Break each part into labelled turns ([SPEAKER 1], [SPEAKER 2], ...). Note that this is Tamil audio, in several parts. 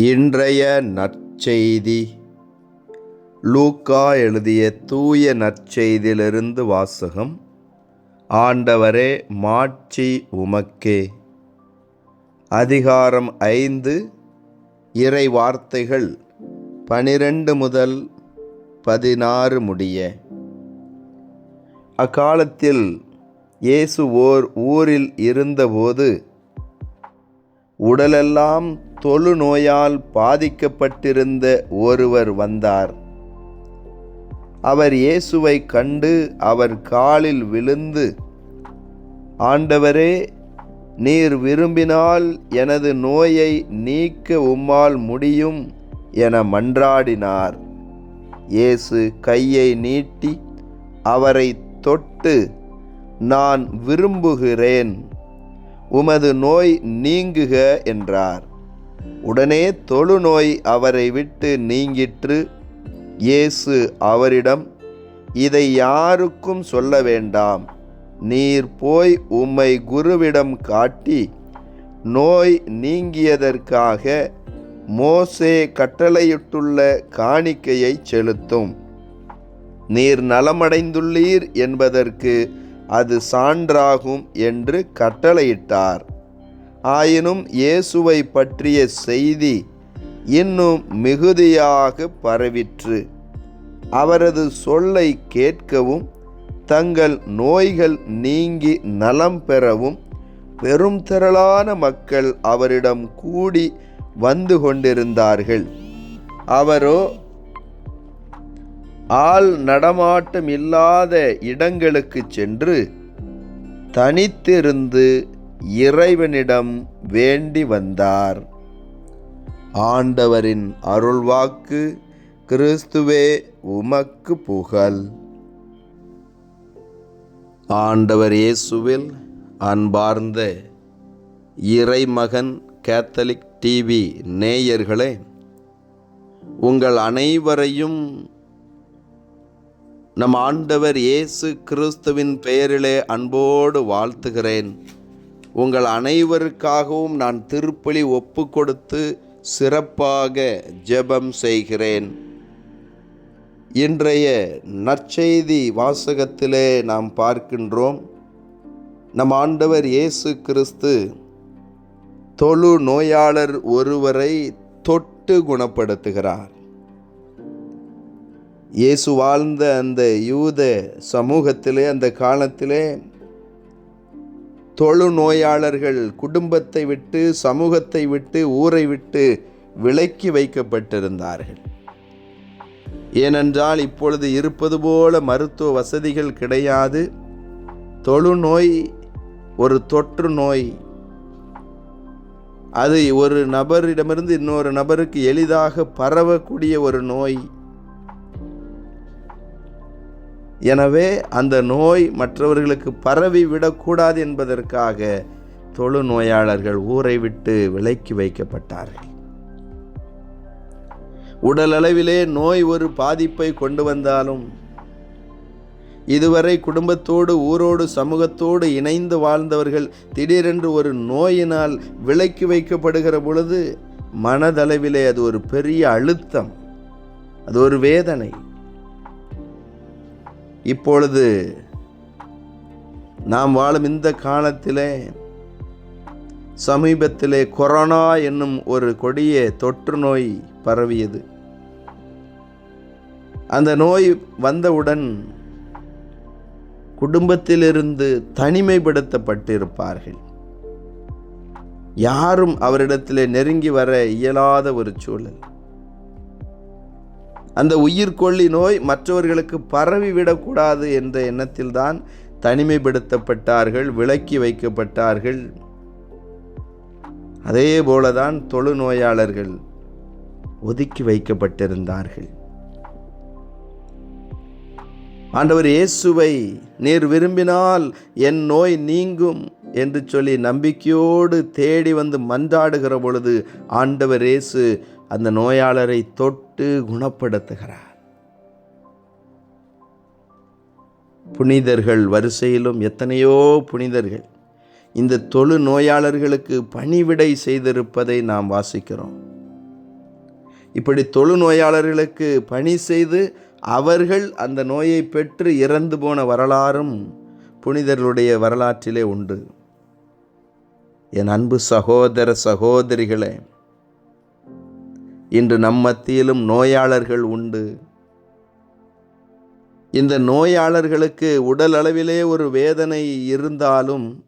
[SPEAKER 1] இன்றைய நற்செய்தி. லூக்கா எழுதிய தூய நற்செய்தியிலிருந்து வாசகம் ஆண்டவரே மாட்சி உமக்கே. அதிகாரம் ஐந்து இறை வார்த்தைகள் பனிரெண்டு முதல் பதினாறு முடிய. அக்காலத்தில் இயேசு ஓர் ஊரில் இருந்தபோது உடலெல்லாம் தொழு நோயால் பாதிக்கப்பட்டிருந்த ஒருவர் வந்தார். அவர் இயேசுவை கண்டு அவர் காலில் விழுந்து ஆண்டவரே நீர் விரும்பினால் எனது நோயை நீக்க உம்மால் முடியும் என மன்றாடினார். இயேசு கையை நீட்டி அவரை தொட்டு நான் விரும்புகிறேன். உமது நோய் நீங்குக என்றார். உடனே தொழுநோய் அவரை விட்டு நீங்கிற்று. இயேசு அவரிடம் இதை யாருக்கும் சொல்ல வேண்டாம். நீர் போய் உம்மை குருவிடம் காட்டி நோய் நீங்கியதற்காக மோசே கட்டளையிட்டுள்ள காணிக்கையை செலுத்தும். நீர் நலமடைந்துள்ளீர் என்பதற்கு அது சான்றாகும் என்று கட்டளையிட்டார். ஆயினும் இயேசுவை பற்றிய செய்தி இன்னும் மிகுதியாக பரவிற்று. அவரது சொல்லை கேட்கவும் தங்கள் நோய்கள் நீங்கி நலம் பெறவும் பெரும் திரளான மக்கள் அவரிடம் கூடி வந்து கொண்டிருந்தார்கள். அவரோ ஆள் நடமாட்டம் இல்லாத இடங்களுக்கு சென்று தனித்திருந்து இறைவனிடம் வேண்டி வந்தார். ஆண்டவரின் அருள்வாக்கு கிறிஸ்துவே உமக்கு புகழ். ஆண்டவர் இயேசுவில் அன்பார்ந்த இறைமகன் கேத்தலிக் டிவி நேயர்களே உங்கள் அனைவரையும் நம் ஆண்டவர் இயேசு கிறிஸ்துவின் பெயரிலே அன்போடு வாழ்த்துகிறேன். உங்கள் அனைவருக்காகவும் நான் திருப்பலி ஒப்பு கொடுத்து சிறப்பாக ஜெபம் செய்கிறேன். இன்றைய நற்செய்தி வாசகத்திலே நாம் பார்க்கின்றோம். நம் ஆண்டவர் இயேசு கிறிஸ்து தொழு நோயாளர் ஒருவரை தொட்டு குணப்படுத்துகிறார். இயேசு வாழ்ந்த அந்த யூத சமூகத்திலே அந்த காலத்திலே தொழு நோயாளர்கள் குடும்பத்தை விட்டு சமூகத்தை விட்டு ஊரை விட்டு விலக்கி வைக்கப்பட்டிருந்தார்கள். ஏனென்றால் இப்பொழுது இருப்பது போல மருத்துவ வசதிகள் கிடையாது. தொழுநோய் ஒரு தொற்று நோய். அது ஒரு நபரிடமிருந்து இன்னொரு நபருக்கு எளிதாக பரவக்கூடிய ஒரு நோய். எனவே அந்த நோய் மற்றவர்களுக்கு பரவி விடக்கூடாது என்பதற்காக தொழு நோயாளர்கள் ஊரை விட்டு விலக்கி வைக்கப்பட்டார்கள். உடலளவிலே நோய் ஒரு பாதிப்பை கொண்டு வந்தாலும் இதுவரை குடும்பத்தோடு ஊரோடு சமூகத்தோடு இணைந்து வாழ்ந்தவர்கள் திடீரென்று ஒரு நோயினால் விலக்கி வைக்கப்படுகிற பொழுது மனதளவிலே அது ஒரு பெரிய அழுத்தம் அது ஒரு வேதனை. இப்பொழுது நாம் வாழும் இந்த காலத்திலே சமீபத்திலே கொரோனா என்னும் ஒரு கொடிய தொற்று நோய் பரவியது. அந்த நோய் வந்தவுடன் குடும்பத்திலிருந்து தனிமைப்படுத்தப்பட்டிருப்பார்கள். யாரும் அவரிடத்திலே நெருங்கி வர இயலாத ஒரு சூழல். அந்த உயிர்கொல்லி நோய் மற்றவர்களுக்கு பரவி விடக்கூடாது என்ற எண்ணத்தில்தான் தனிமைப்படுத்தப்பட்டார்கள் விலக்கி வைக்கப்பட்டார்கள். அதே போலதான் தொழு நோயாளர்கள் ஒதுக்கி வைக்கப்பட்டிருந்தார்கள். ஆண்டவர் இயேசுவை நீர் விரும்பினால் என் நோய் நீங்கும் என்று சொல்லி நம்பிக்கையோடு தேடி வந்து மன்றாடுகிற பொழுது ஆண்டவர் இயேசு அந்த நோயாளரை தொட்டு குணப்படுத்துகிறார். புனிதர்கள் வரிசையிலும் எத்தனையோ புனிதர்கள் இந்த தொழு நோயாளர்களுக்கு பணிவிடை செய்திருப்பதை நாம் வாசிக்கிறோம். இப்படி தொழு நோயாளர்களுக்கு பணி செய்து அவர்கள் அந்த நோயை பெற்று இறந்து போன வரலாறும் புனிதர்களுடைய வரலாற்றிலே உண்டு. என் அன்பு சகோதர சகோதரிகளே இன்று நம் மத்தியிலும் நோயாளர்கள் உண்டு. இந்த நோயாளர்களுக்கு உடல் அளவிலே ஒரு வேதனை இருந்தாலும்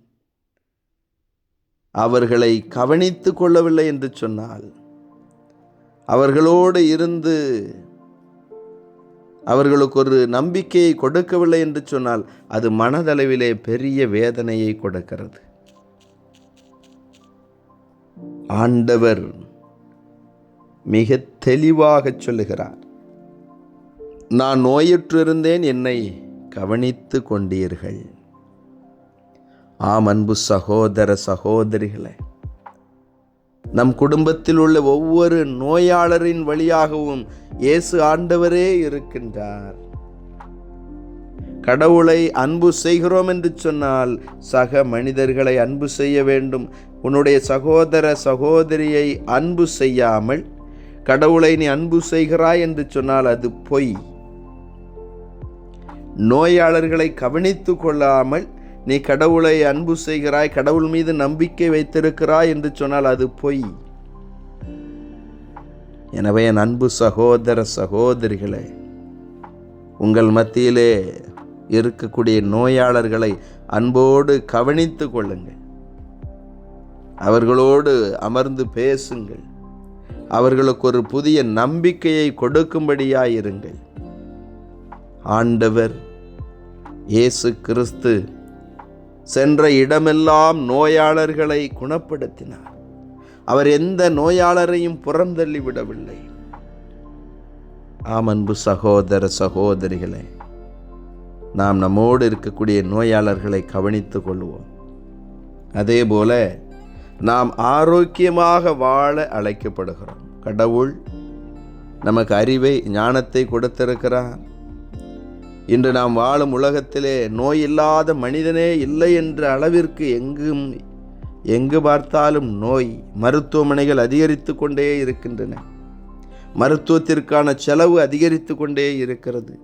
[SPEAKER 1] அவர்களை கவனித்து கொள்ளவில்லை என்று சொன்னால் அவர்களோடு இருந்து அவர்களுக்கு ஒரு நம்பிக்கையை கொடுக்கவில்லை என்று சொன்னால் அது மனதளவிலே பெரிய வேதனையை கொடுக்கிறது. ஆண்டவர் மிக தெளிவாக சொல்லுகிறார். நான் நோயுற்றிருந்தேன் என்னை கவனித்து கொண்டீர்கள். ஆம் அன்பு சகோதர சகோதரிகளை நம் குடும்பத்தில் உள்ள ஒவ்வொரு நோயாளரின் வழியாகவும் இயேசு ஆண்டவரே இருக்கின்றார். கடவுளை அன்பு செய்கிறோம் என்று சொன்னால் சக மனிதர்களை அன்பு செய்ய வேண்டும். உன்னுடைய சகோதர சகோதரியை அன்பு செய்யாமல் கடவுளை நீ அன்பு செய்கிறாய் என்று சொன்னால் அது பொய். நோயாளர்களை கவனித்து கொள்ளாமல் நீ கடவுளை அன்பு செய்கிறாய் கடவுள் மீது நம்பிக்கை வைத்திருக்கிறாய் என்று சொன்னால் அது பொய். எனவே என் அன்பு சகோதர சகோதரிகளே உங்கள் மத்தியிலே இருக்கக்கூடிய நோயாளர்களை அன்போடு கவனித்து கொள்ளுங்கள். அவர்களோடு அமர்ந்து பேசுங்கள். அவர்களுக்கு ஒரு புதிய நம்பிக்கையை கொடுக்கும்படியாயிருங்கள். ஆண்டவர் இயேசு கிறிஸ்து சென்ற இடமெல்லாம் நோயாளர்களை குணப்படுத்தினார். அவர் எந்த நோயாளரையும் புறந்தள்ளி விடவில்லை. ஆம் அன்பு சகோதர சகோதரிகளே நாம் நம்மோடு இருக்கக்கூடிய நோயாளர்களை கவனித்துக் கொள்வோம். அதே போல நாம் ஆரோக்கியமாக வாழ அழைக்கப்படுகிறோம். கடவுள் நமக்கு அறிவை ஞானத்தை கொடுத்திருக்கிறார். இன்று நாம் வாழும் உலகத்திலே நோய் இல்லாத மனிதனே இல்லை என்ற அளவிற்கு எங்கும் எங்கு பார்த்தாலும் நோய் மருத்துவமனைகள் அதிகரித்து கொண்டே இருக்கின்றன. மருத்துவத்திற்கான செலவு அதிகரித்து கொண்டே இருக்கிறது.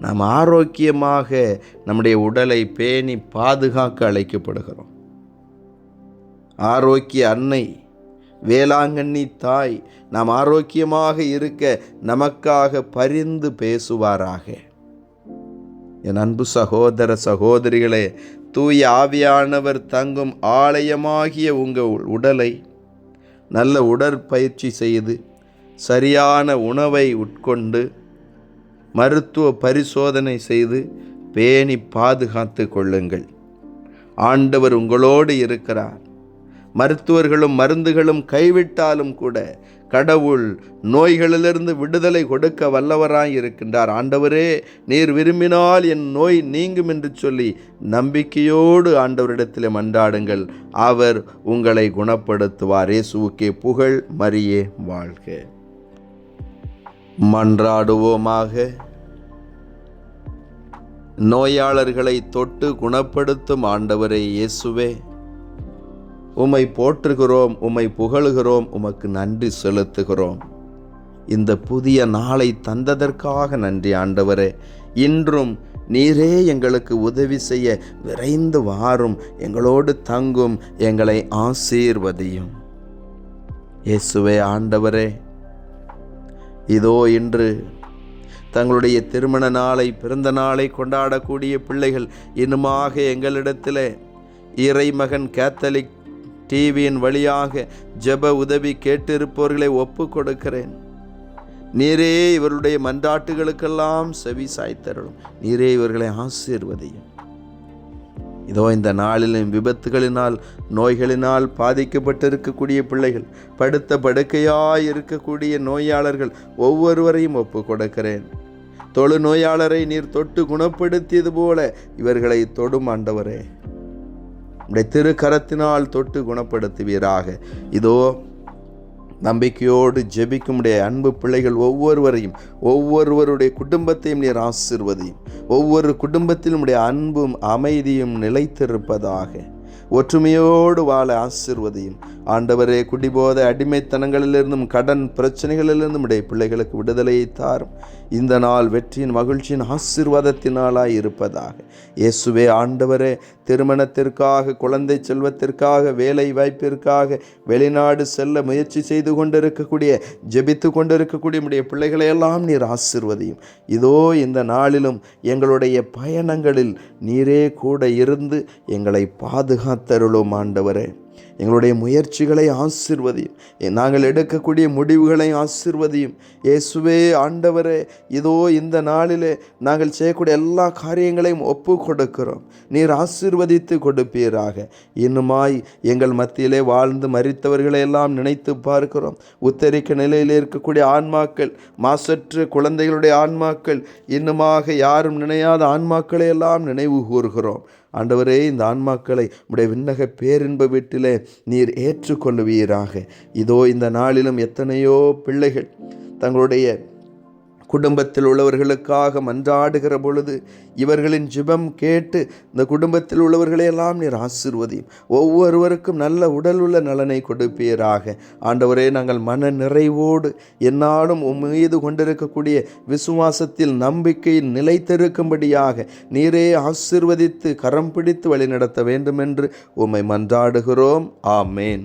[SPEAKER 1] நாம் ஆரோக்கியமாக நம்முடைய உடலை பேணி பாதுகாக்க அழைக்கப்படுகிறோம். ஆரோக்கிய அன்னை வேளாங்கண்ணி தாய் நாம் ஆரோக்கியமாக இருக்க நமக்காக பரிந்து பேசுவாராக. என் அன்பு சகோதர சகோதரிகளே தூய ஆவியானவர் தங்கும் ஆலயமாகிய உங்கள் உடலை நல்ல உடற்பயிற்சி செய்து சரியான உணவை உட்கொண்டு மருத்துவ பரிசோதனை செய்து பேணி பாதுகாத்து கொள்ளுங்கள். ஆண்டவர் உங்களோடு இருக்கிறார். மருத்துவர்களும் மருந்துகளும் கைவிட்டாலும் கூட கடவுள் நோய்களிலிருந்து விடுதலை கொடுக்க வல்லவராய் இருக்கின்றார் ஆண்டவரே நீர் விரும்பினால் என் நோய் நீங்கும் என்று சொல்லி நம்பிக்கையோடு ஆண்டவரிடத்தில் மன்றாடுங்கள். அவர் உங்களை குணப்படுத்துவார். இயேசுவுக்கே புகழ் மரியே வாழ்க. மன்றாடுவோமாக. நோயாளர்களை தொட்டு குணப்படுத்தும் ஆண்டவரே இயேசுவே. உம்மை போற்றுகிறோம் உம்மை புகழுகிறோம் உமக்கு நன்றி செலுத்துகிறோம். இந்த புதிய நாளை தந்ததற்காக நன்றி ஆண்டவரே. இன்றும் நீரே எங்களுக்கு உதவி செய்ய விரைந்து வாரும். எங்களோடு தங்கும் எங்களை ஆசீர்வதியும். இயேசுவே ஆண்டவரே இதோ இன்று தங்களுடைய திருமண நாளை பிறந்த நாளை கொண்டாடக்கூடிய பிள்ளைகள் இன்னுமாக எங்களிடத்தில் இறைமகன் கேத்தலிக் டிவியின் வழியாக ஜெப உதவி கேட்டிருப்பவர்களை ஒப்பு கொடுக்கிறேன் நீரே இவருடைய மன்றாட்டுகளுக்கெல்லாம் செவி சாய்த்தருளும். நீரே இவர்களை ஆசீர்வதியும். இதோ இந்த நாளிலும் விபத்துகளினால் நோய்களினால் பாதிக்கப்பட்டிருக்கக்கூடிய பிள்ளைகள் படுத்த படுக்கையாய் இருக்கக்கூடிய நோயாளர்கள் ஒவ்வொருவரையும் ஒப்பு கொடுக்கிறேன் தொழு நோயாளரை நீர் தொட்டு குணப்படுத்தியது போல இவர்களை தொடும் ஆண்டவரே. உடைய திருக்கரத்தினால் தொட்டு குணப்படுத்துவீராக. இதோ நம்பிக்கையோடு ஜெபிக்கும் உடைய அன்பு பிள்ளைகள் ஒவ்வொருவரையும் ஒவ்வொருவருடைய குடும்பத்தையும் நீர் ஆசிர்வதையும். ஒவ்வொரு குடும்பத்திலும் உடைய அன்பும் அமைதியும் நிலைத்திருப்பதாக. ஒற்றுமையோடு வாழ ஆசிர்வதையும். ஆண்டவரே குடிபோத அடிமைத்தனங்களிலிருந்தும் கடன் பிரச்சனைகளிலிருந்தும் உடைய பிள்ளைகளுக்கு விடுதலையை தாரும். இந்த நாள் வெற்றியின் மகிழ்ச்சியின் ஆசிர்வாதத்தினாலாய் இருப்பதாக. இயேசுவே ஆண்டவரே திருமணத்திற்காக குழந்தை செல்வத்திற்காக வேலை வாய்ப்பிற்காக வெளிநாடு செல்ல முயற்சி செய்து கொண்டிருக்கக்கூடிய ஜெபித்து கொண்டிருக்கக்கூடிய நம்முடைய பிள்ளைகளை எல்லாம் நீர் ஆசிர்வதியும். இதோ இந்த நாளிலும் எங்களுடைய பயணங்களில் நீரே கூட இருந்து எங்களை பாதுகா பாதுகாத்தருளும் ஆண்டவரே எங்களுடைய முயற்சிகளை ஆசிர்வதியும். நாங்கள் எடுக்கக்கூடிய முடிவுகளை ஆசிர்வதியும். இயேசுவே ஆண்டவரே இதோ இந்த நாளிலே நாங்கள் செய்யக்கூடிய எல்லா காரியங்களையும் ஒப்பு கொடுக்கிறோம் நீர் ஆசிர்வதித்து கொடுப்பீராக. இன்னுமாய் எங்கள் மத்தியிலே வாழ்ந்து மறித்தவர்களை எல்லாம் நினைத்து பார்க்கிறோம். உத்தரிக்க நிலையில் இருக்கக்கூடிய ஆன்மாக்கள் மாசற்று குழந்தைகளுடைய ஆன்மாக்கள் இன்னுமாக யாரும் நினையாத ஆன்மாக்களை எல்லாம் நினைவு கூறுகிறோம். ஆண்டவரே இந்த ஆன்மாக்களை உடைய விண்ணக பேரின்ப வீட்டிலே நீர் ஏற்றுக்கொள்ளுவீராக. இதோ இந்த நாளிலும் எத்தனையோ பிள்ளைகள் தங்களுடைய குடும்பத்தில் உள்ளவர்களுக்காக மன்றாடுகிற பொழுது இவர்களின் ஜிபம் கேட்டு இந்த குடும்பத்தில் உள்ளவர்களையெல்லாம் நீர் ஆசிர்வதியும். ஒவ்வொருவருக்கும் நல்ல உடல் உள்ள நலனை கொடுப்பீராக. ஆண்டவரே நாங்கள் மன நிறைவோடு என்னாலும் உம் மீது கொண்டிருக்கக்கூடிய விசுவாசத்தில் நம்பிக்கையில் நிலைத்திருக்கும்படியாக நீரே ஆசிர்வதித்து கரம் பிடித்து வழிநடத்த வேண்டும் என்று உம்மை மன்றாடுகிறோம். ஆமேன்.